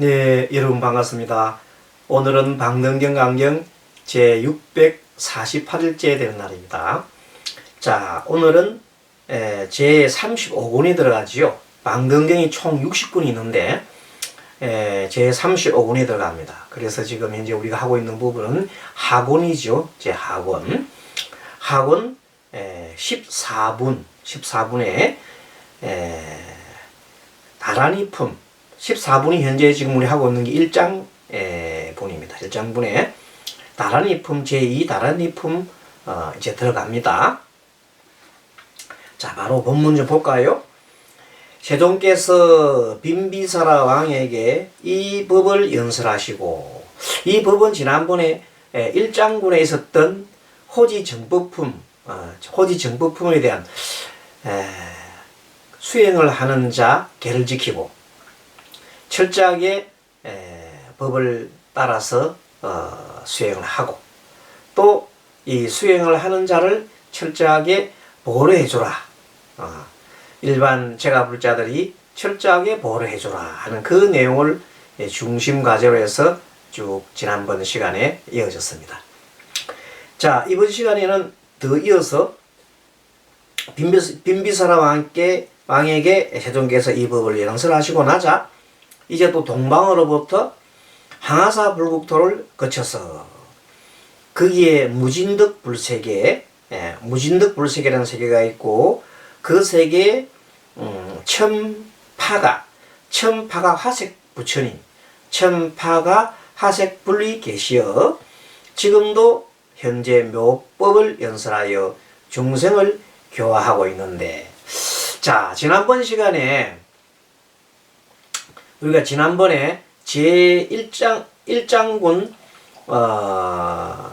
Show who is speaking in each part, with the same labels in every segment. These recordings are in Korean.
Speaker 1: 네, 여러분 반갑습니다. 오늘은 방능경 강경 제 648일째 되는 날입니다. 자, 오늘은 에, 제 35권이 들어가지요. 방능경이 총 60권이 있는데 에, 제 35권이 들어갑니다. 그래서 지금 현재 우리가 하고 있는 부분은 학원이죠. 제 학원. 학원 에, 14분, 14분에 에, 나란히 품 14분이 현재 지금 우리 하고 있는 게 1장 에, 분입니다. 1장분에 나란히 품 제2 나란히 품 어, 이제 들어갑니다. 자, 바로 본문 좀 볼까요? 세종께서 빈비사라 왕에게 이 법을 연설하시고 이 법은 지난번에 에, 1장분에 있었던 호지 정법품, 어, 호지 정법품에 대한 에, 수행을 하는 자 계를 지키고 철저하게 에, 법을 따라서 어, 수행을 하고 또 이 수행을 하는 자를 철저하게 보호해 주라. 어, 일반 제가 불자들이 철저하게 보호해 주라 하는 그 내용을 예, 중심 과제로 해서 쭉 지난번 시간에 이어졌습니다. 자 이번 시간에는 더 이어서 빈비, 빈비사라 왕께 왕에게 세종께서 이 법을 연설하시고 나자 이제 또 동방으로부터 항하사 불국토를 거쳐서 거기에 무진득 불세계, 예, 무진득 불세계라는 세계가 있고 그 세계에 음, 첨파가 첨파가 화색 부처님, 첨파가 화색 불이 계시어 지금도 현재 묘법을 연설하여 중생을 교화하고 있는데. 자 지난번 시간에 우리가 지난번에 제1장 1장군 어,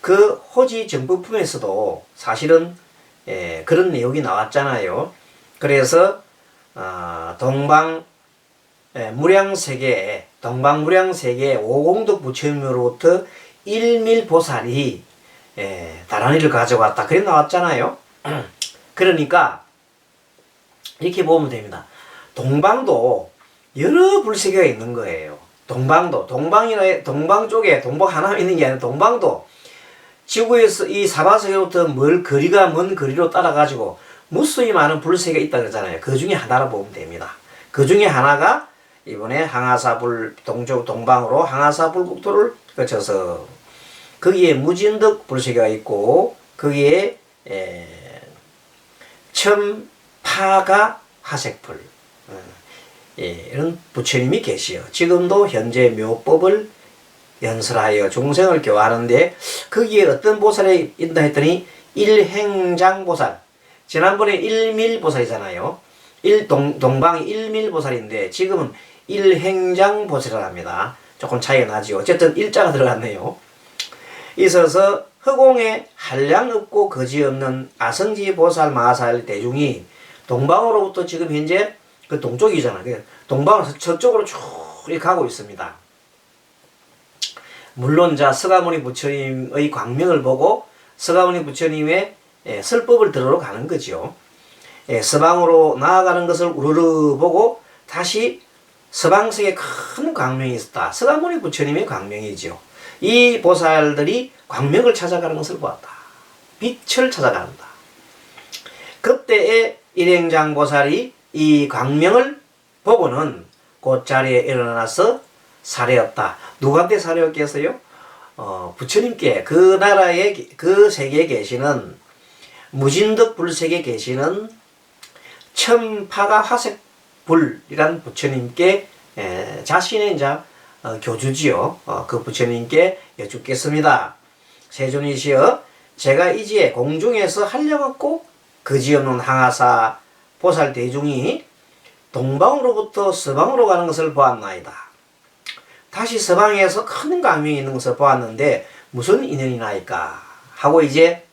Speaker 1: 그 호지 정부품에서도 사실은 예, 그런 내용이 나왔잖아요. 그래서 어, 동방 예, 무량세계 동방 무량세계 오공덕 부처님으로부터 일밀보살이 예, 다란이를 가져왔다. 그래 나왔잖아요. 그러니까 이렇게 보면 됩니다. 동방도 여러 불세계가 있는 거예요. 동방도 동방이나 동방 쪽에 동방 하나 있는 게 아니라 동방도 지구에서 이 사바세계로부터 멀 거리가 먼 거리로 따라 가지고 무수히 많은 불세계가 있다 그러잖아요. 그 중에 하나로 보면 됩니다. 그 중에 하나가 이번에 항하사불 동쪽 동방으로 항하사불 국토를 거쳐서 거기에 무진득 불세계가 있고 거기에 에, 첨파가 화색불 어, 예, 이런 부처님이 계시요. 지금도 현재 묘법을 연설하여 중생을 교화하는데 거기에 어떤 보살이 있다 했더니 일행장 보살 지난번에 일밀 보살이잖아요. 일 동, 동방이 일밀 보살인데 지금은 일행장 보살이라 합니다. 조금 차이가 나지요. 어쨌든 일자가 들어갔네요. 있어서 허공에 한량 없고 거지 없는 아성지 보살 마살 대중이 동방으로부터 지금 현재 그 동쪽이잖아요. 동방으로 저쪽으로 쭉 이렇게 가고 있습니다. 물론 자 서가모니 부처님의 광명을 보고 서가모니 부처님의 예, 설법을 들으러 가는 거죠. 예, 서방으로 나아가는 것을 우르르 보고 다시 서방석에 큰 광명이 있었다. 서가모니 부처님의 광명이죠. 이 보살들이 광명을 찾아가는 것을 보았다. 빛을 찾아간다. 그때에 일행장 보살이 이 광명을 보고는 그 자리에 일어나서 사례였다. 누구한테 사례였겠어요? 어, 부처님께 그 나라에 그 세계에 계시는 무진득 불세계에 계시는 첨파가 화색 불이란 부처님께 에, 자신의 이제 어, 교주지요. 어, 그 부처님께 여쭙겠습니다. 세존이시여, 제가 이지에 공중에서 하려고 거지없는 항하사 보살 대중이 동방으로부터 서방으로 가는 것을 보았나이다. 다시 서방에서 큰 강명이 있는 것을 보았는데 무슨 인연이 나이까 하고 이제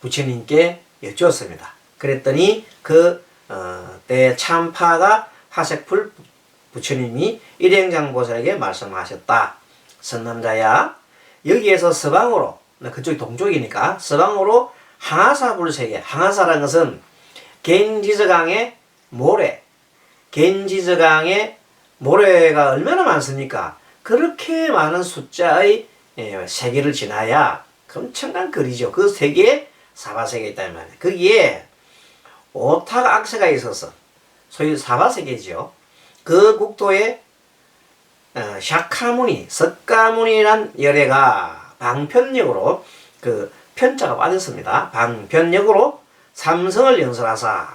Speaker 1: 부처님께 여쭈었습니다. 그랬더니 그 어, 때 참파가 화색풀 부처님이 일행장 보살에게 말씀하셨다. 선남자야 여기에서 서방으로 그쪽이 동쪽이니까 서방으로 항하사 불세계 항하사라는 것은 겐지저강의 모래 겐지저강의 모래가 얼마나 많습니까? 그렇게 많은 숫자의 예, 세계를 지나야 엄청난 거리죠. 그 세계에 사바세계가 있다는 말이에요. 거기에 오탁 악세가 있어서 소위 사바세계죠. 그 국토에 어, 샤카무니, 석가무니란 열애가 방편역으로 그 편자가 빠졌습니다. 방편역으로 삼성을 연설하사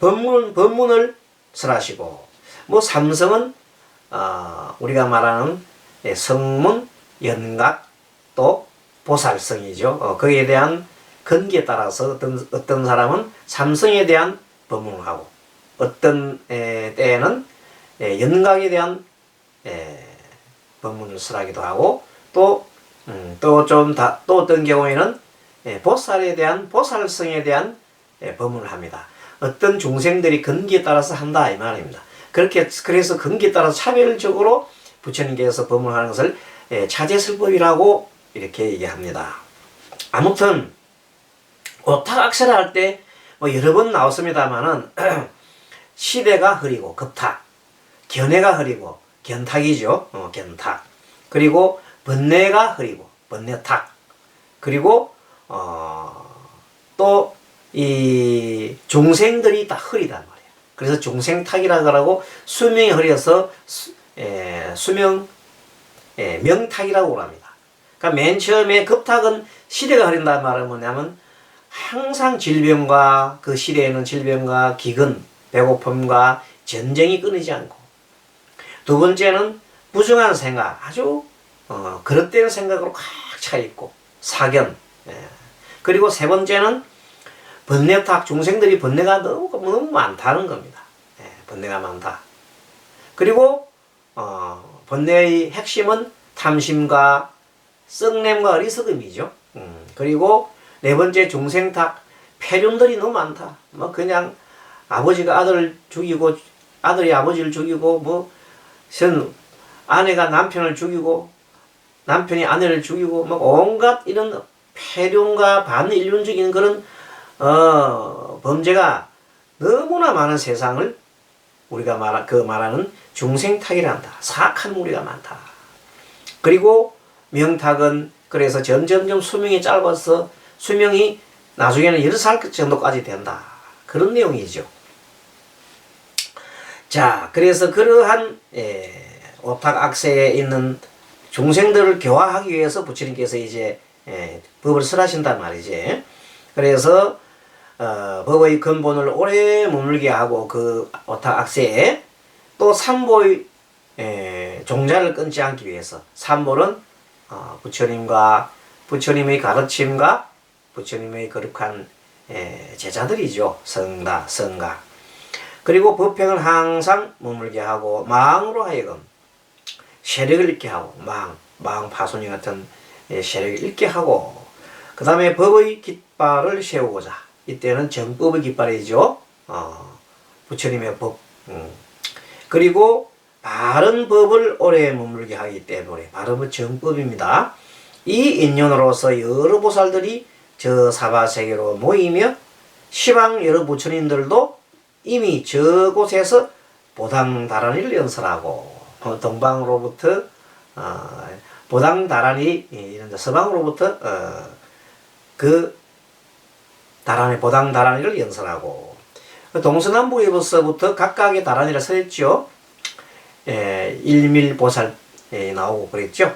Speaker 1: 법문 법문을 설하시고 뭐 삼성은 어, 우리가 말하는 예, 성문, 연각 또 보살성이죠. 어, 거기에 대한 근기에 따라서 어떤 어떤 사람은 삼성에 대한 법문을 하고 어떤 에, 때에는 예, 연각에 대한 예, 법문을 설하기도 하고 또 음, 또좀 또 어떤 경우에는 예, 보살에 대한 보살성에 대한 예, 법문을 합니다. 어떤 중생들이 근기에 따라서 한다 이 말입니다. 그렇게 그래서 근기에 따라 차별적으로 부처님께서 법문하는 것을 예, 차제설법이라고 이렇게 얘기합니다. 아무튼 오탁악세를 할때 뭐 여러 번 나왔습니다만은 시대가 흐리고 급탁, 견해가 흐리고 견탁이죠. 어, 견탁. 그리고 번뇌가 흐리고 번뇌탁. 그리고 어, 또이 중생들이 다 흐리단 말이에요. 그래서 중생탁이라고 하고 수명이 흐려서 수, 에, 수명 에, 명탁이라고 합니다. 그러니까 맨 처음에 급탁은 시대가 흐린다는 말은 뭐냐면 항상 질병과 그 시대에는 질병과 기근, 배고픔과 전쟁이 끊이지 않고 두 번째는 부정한 생각, 아주 어, 그릇된 생각으로 꽉 차 있고 사견. 예. 그리고 세 번째는 번뇌탁 중생들이 번뇌가 너무 너무 많다는 겁니다. 예, 번뇌가 많다. 그리고 어, 번뇌의 핵심은 탐심과 썩냄과 어리석음이죠. 음, 그리고 네 번째 중생탁 폐륜들이 너무 많다. 뭐 그냥 아버지가 아들을 죽이고 아들이 아버지를 죽이고 뭐 전 아내가 남편을 죽이고 남편이 아내를 죽이고 막 온갖 이런 폐륜과 반인륜적인 그런 어, 범죄가 너무나 많은 세상을 우리가 말, 그 말하는 중생탁이란다. 사악한 무리가 많다. 그리고 명탁은 그래서 점점점 수명이 짧아서 수명이 나중에는 여러 살 정도까지 된다. 그런 내용이죠. 자, 그래서 그러한 예, 오탁 악세에 있는 중생들을 교화하기 위해서 부처님께서 이제 예, 법을 설하신단 말이지. 그래서 어, 법의 근본을 오래 머물게 하고 그 오탁 악세에 또 삼보의 예, 종자를 끊지 않기 위해서 삼보는 어, 부처님과 부처님의 가르침과 부처님의 거룩한 예, 제자들이죠. 성다, 성가. 그리고 법행을 항상 머물게 하고 마음으로 하여금 세력을 잃게 하고 마음, 마음 파손이 같은 예, 세력을 잃게 하고 그 다음에 법의 깃발을 세우고자 이때는 정법의 깃발이죠. 어, 부처님의 법. 음. 그리고 바른 법을 오래 머물게 하기 때문에 바른 정법입니다. 이 인연으로서 여러 보살들이 저 사바세계로 모이며 시방 여러 부처님들도 이미 저곳에서 보당다란이를 연설하고 어, 동방으로부터 어, 보당다란이 이런 서방으로부터 어, 그 다란이 보당다란이를 연설하고 동서남북에서부터 각각의 다란이를 설했죠. 예, 일밀보살 예, 나오고 그랬죠.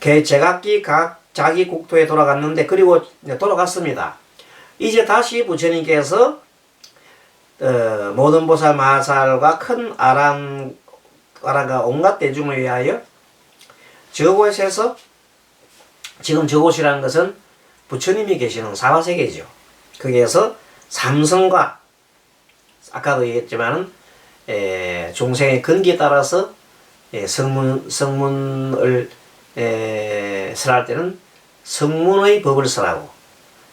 Speaker 1: 개 제각기 각 자기 국토에 돌아갔는데 그리고 돌아갔습니다. 이제 다시 부처님께서 어, 모든 보살 마살과 큰 아람 아라가 온갖 대중을 위하여 저곳에서 지금 저곳이라는 것은 부처님이 계시는 사화세계죠. 거기에서 삼성과 아까도 얘기했지만은 에, 종생의 근기에 따라서 에, 성문 성문을 에, 설할 때는 성문의 법을 설하고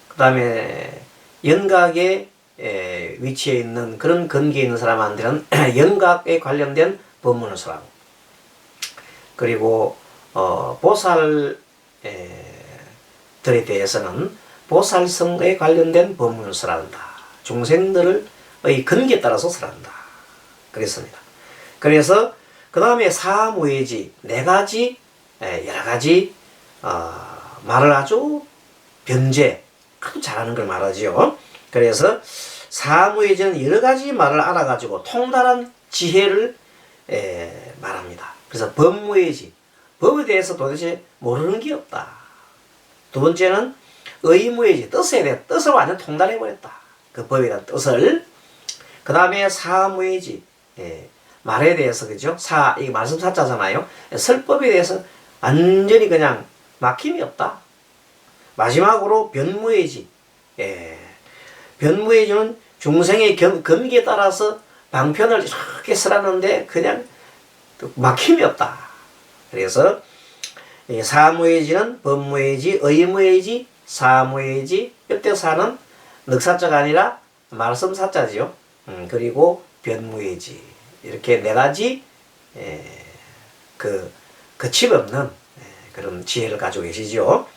Speaker 1: 그 다음에 연각에 에, 위치해 있는 그런 근기에 있는 사람한테는 연각에 관련된 법문을 설하고 그리고 어, 보살 들에 대해서는 보살성에 관련된 법문을 설한다. 중생들의 근기에 따라서 설한다. 그랬습니다. 그래서 그 다음에 사무예지 네 가지 에, 여러 가지 어, 말을 아주 변제 아주 잘하는 걸 말하지요. 그래서 사무예지는 여러 가지 말을 알아가지고 통달한 지혜를 에, 말합니다. 그래서 법무예지 법에 대해서 도대체 모르는 게 없다. 두 번째는 의무예지 뜻에 대해 뜻을 완전 통달해 버렸다. 그 법에 대한 뜻을 그 다음에 사무예지 예, 말에 대해서 그죠? 사 이게 말씀 사자잖아요. 설법에 대해서 완전히 그냥 막힘이 없다. 마지막으로 변무예지. 예. 변무예지는 중생의 견, 건기에 따라서 방편을 이렇게 쓰라는데 그냥 막힘이 없다. 그래서 이 사무예지는 법무예지, 의무예지, 사무예지, 이때 사는 늑사자가 아니라 말씀사자지요. 음, 그리고 변무예지 이렇게 네 가지 에, 그 거침없는 에, 그런 지혜를 가지고 계시죠.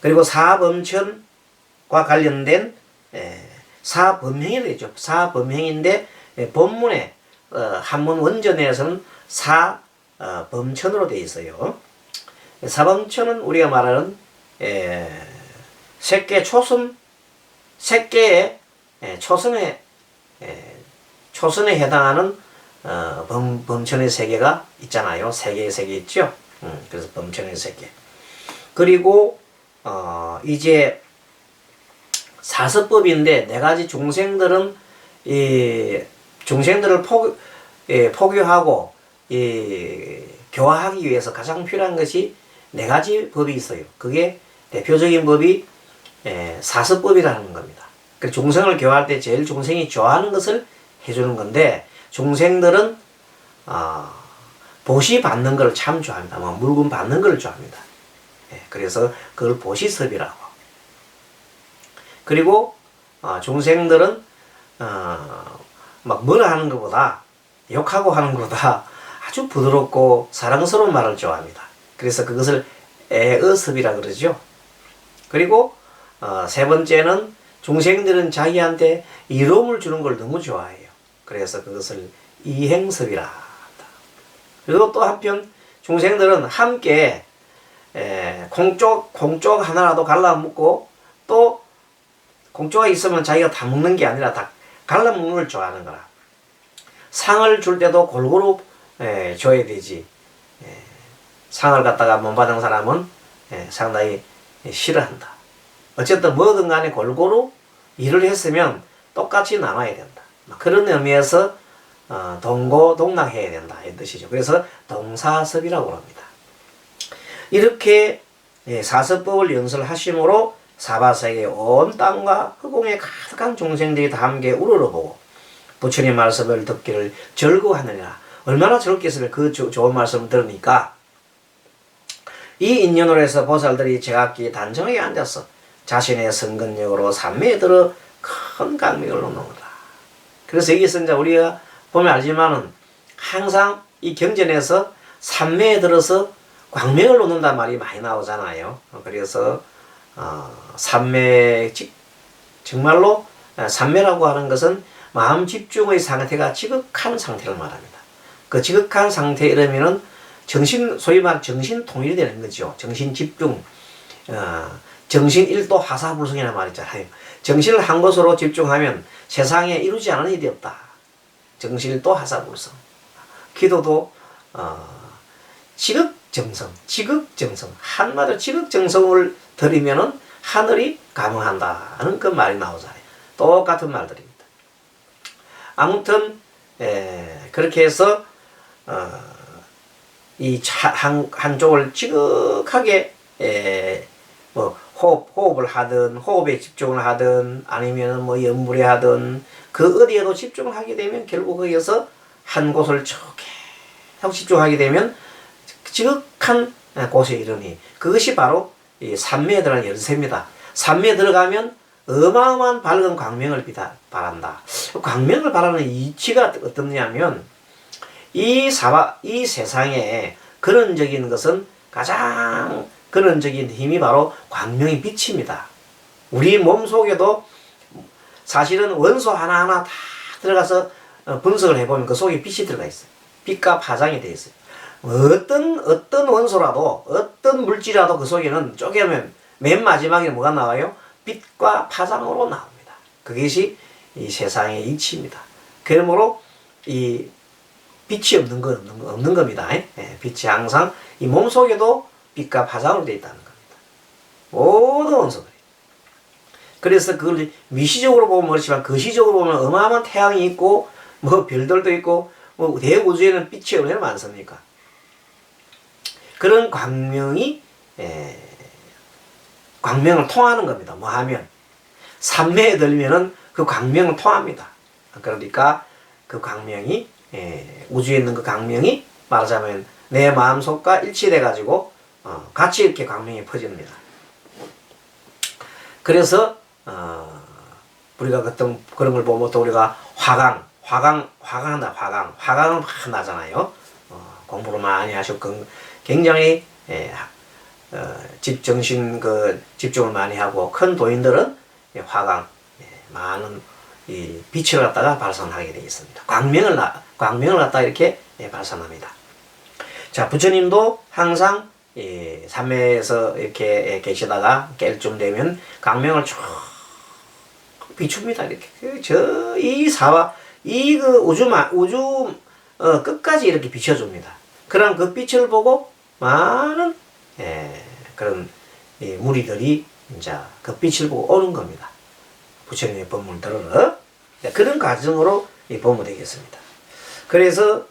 Speaker 1: 그리고 사범천과 관련된 에, 사범행이 되죠. 사범행인데 에, 본문에 어, 한문 원전에서는 사 범천으로 되어 있어요. 사범천은 우리가 말하는 에, 색계 초선 색계의 에, 초선에 에, 초선에 해당하는 어, 범, 범천의 세계가 있잖아요. 세 개의 세계 있죠. 음, 그래서 범천의 세계. 그리고 어, 이제 사서법인데 네 가지 중생들은 이 중생들을 포, 예, 포교하고 이 교화하기 위해서 가장 필요한 것이 네 가지 법이 있어요. 그게 대표적인 법이 예, 사서법이라는 겁니다. 그 중생을 교화할 때 제일 중생이 좋아하는 것을 해주는 건데 중생들은 어, 보시 받는 걸 참 좋아합니다. 뭐 물건 받는 걸 좋아합니다. 예, 그래서 그걸 보시섭이라고. 그리고 어, 중생들은 어, 막 뭐라 하는 것보다 욕하고 하는 것보다 아주 부드럽고 사랑스러운 말을 좋아합니다. 그래서 그것을 애어섭이라 그러죠. 그리고 어, 세 번째는 중생들은 자기한테 이로움을 주는 걸 너무 좋아해요. 그래서 그것을 이행섭이라 한다. 그리고 또 한편 중생들은 함께 에, 콩쪽 콩쪽 하나라도 갈라 먹고 또 공짜가 있으면 자기가 다 먹는 게 아니라 다 갈라 먹는 걸 좋아하는 거라. 상을 줄 때도 골고루 에, 줘야 되지. 에, 상을 갖다가 못 받은 사람은 에, 상당히 싫어한다. 어쨌든 뭐든 간에 골고루 일을 했으면 똑같이 나눠야 된다. 그런 의미에서 어, 동고 동락해야 된다 이 뜻이죠. 그래서 동사섭이라고 합니다. 이렇게 예, 사서법을 연설하심으로 사바세계 온 땅과 흑공에 가득한 중생들이 다 함께 우러러보고 부처님 말씀을 듣기를 즐거워하느니라. 얼마나 즐겁겠으면 그 조, 좋은 말씀을 들으니까 이 인연으로 해서 보살들이 제각기 단정하게 앉아서 자신의 성근력으로 삼매에 들어 큰 강명을 놓는다. 그래서 여기서 이제 우리가 보면 알지만은 항상 이 경전에서 삼매에 들어서 광명을 놓는단 말이 많이 나오잖아요. 그래서 어, 삼매 정말로 삼매라고 하는 것은 마음 집중의 상태가 지극한 상태를 말합니다. 그 지극한 상태 이러면은 정신 소위 말 정신 통일이 되는 거죠. 정신 집중, 어, 정신 일도 하사불성이라는 말 있잖아요. 정신을 한 곳으로 집중하면 세상에 이루지 않은 일이 없다. 정신 일도 하사불성. 기도도 어, 지극정성, 지극정성. 한마디로 지극정성을 드리면은 하늘이 감흥한다는 그 말이 나오잖아요. 똑같은 말들입니다. 아무튼 에, 그렇게 해서 어, 이 한 한쪽을 지극하게 에, 뭐 호흡 호흡을 하든 호흡에 집중을 하든 아니면 뭐 연불에 하든 그 어디에도 집중을 하게 되면 결국 거기서 한 곳을 쭉 계속 집중하게 되면 지극한 곳에 이르니 그것이 바로 이 삼매에 들어간 연세입니다. 삼매에 들어가면 어마어마한 밝은 광명을 바란다. 광명을 바라는 이치가 어떻냐면 이 사바 이 세상에 근원적인 것은 가장 근원적인 힘이 바로 광명의 빛입니다. 우리 몸 속에도 사실은 원소 하나하나 다 들어가서 어, 분석을 해보면 그 속에 빛이 들어가 있어요. 빛과 파장이 되어 있어요. 어떤 어떤 원소라도 어떤 물질이라도 그 속에는 쪼개면 맨 마지막에 뭐가 나와요? 빛과 파장으로 나옵니다. 그것이 이 세상의 이치입니다. 그러므로 이 빛이 없는 건 없는, 거- 없는 겁니다. 예, 빛이 항상 이 몸 속에도 빛과 파장으로 되어 있다는 겁니다. 모든 원소들이. 그래서 그걸 미시적으로 보면 그렇지만 거시적으로 보면 어마어마한 태양이 있고 뭐 별들도 있고 뭐 대우주에는 빛이 얼마나 많습니까? 그런 광명이 에, 광명을 통하는 겁니다. 뭐 하면 삼매에 들면은 그 광명을 통합니다. 그러니까 그 광명이 에, 우주에 있는 그 광명이 말하자면 내 마음속과 일치돼 가지고 어, 같이 이렇게 광명이 퍼집니다. 그래서 어, 우리가 어떤 그런 걸 보면 또 우리가 화강, 화강, 화강한다, 화강, 화강은 막 나잖아요. 어, 공부를 많이 하시고 그 굉장히 예, 어, 집정신 그 집중을 많이 하고 큰 도인들은 예, 화강 예, 많은 이 빛을 갖다가 발산하게 되어 있습니다. 광명을 나, 광명을 갖다가 이렇게 예, 발산합니다. 자 부처님도 항상 이 삼매에서 이렇게 예, 계시다가 깰 쯤 되면 광명을 쭉 비춥니다. 이렇게 그 저 이 사와 이 그 우주만 우주 어, 끝까지 이렇게 비춰줍니다. 그런 그 빛을 보고 많은 예, 그런 이 무리들이 이제 그 빛을 보고 오는 겁니다. 부처님의 법문을 들으러 네, 그런 과정으로 이 보면 되겠습니다. 그래서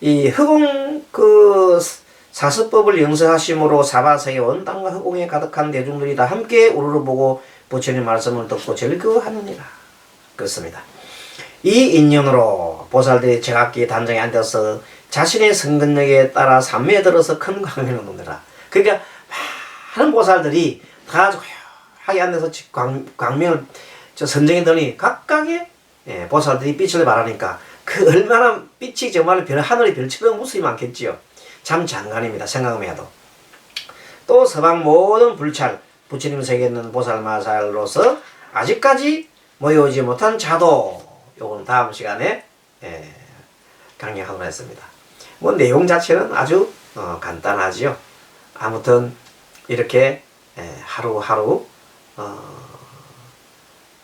Speaker 1: 이 허공 그 사스법을 영서하심으로 사바세계 원당과 허공에 가득한 대중들이 다 함께 우르르 보고 부처님 말씀을 듣고 즐거워하느니라. 그렇습니다. 이 인연으로 보살들이 제각기 단장에 앉아서 자신의 성근력에 따라 삼매에 들어서 큰 광명을 놓느라. 그러니까 많은 보살들이 다 조용하게 앉아서 광, 광명을 저 선정해 더니 각각의 예, 보살들이 빛을 발하니까 그 얼마나 빛이 정말 별, 하늘의 별처럼 무수히 많겠지요. 참 장관입니다. 생각만 해도. 또 서방 모든 불찰, 부처님 세계에 있는 보살마살로서 아직까지 모여오지 못한 자도 요건 다음 시간에 예, 강의하도록 했습니다. 뭐 내용 자체는 아주 어, 간단하지요. 아무튼 이렇게 예, 하루하루 어,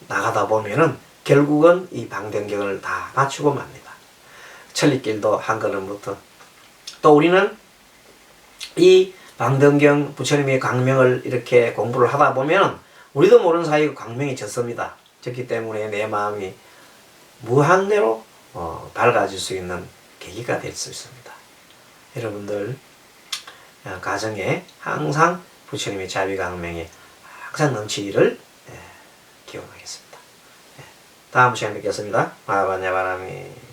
Speaker 1: 나가다 보면은 결국은 이 방댕경을 다 맞추고 맙니다. 천리길도 한 걸음부터 또 우리는 이 방등경 부처님의 광명을 이렇게 공부를 하다 보면 우리도 모르는 사이에 광명이 졌습니다. 졌기 때문에 내 마음이 무한대로 어, 밝아질 수 있는 계기가 될 수 있습니다. 여러분들 어, 가정에 항상 부처님의 자비광명이 항상 넘치기를 예, 기원하겠습니다. 예, 다음 시간에 뵙겠습니다. 마바냐 바람이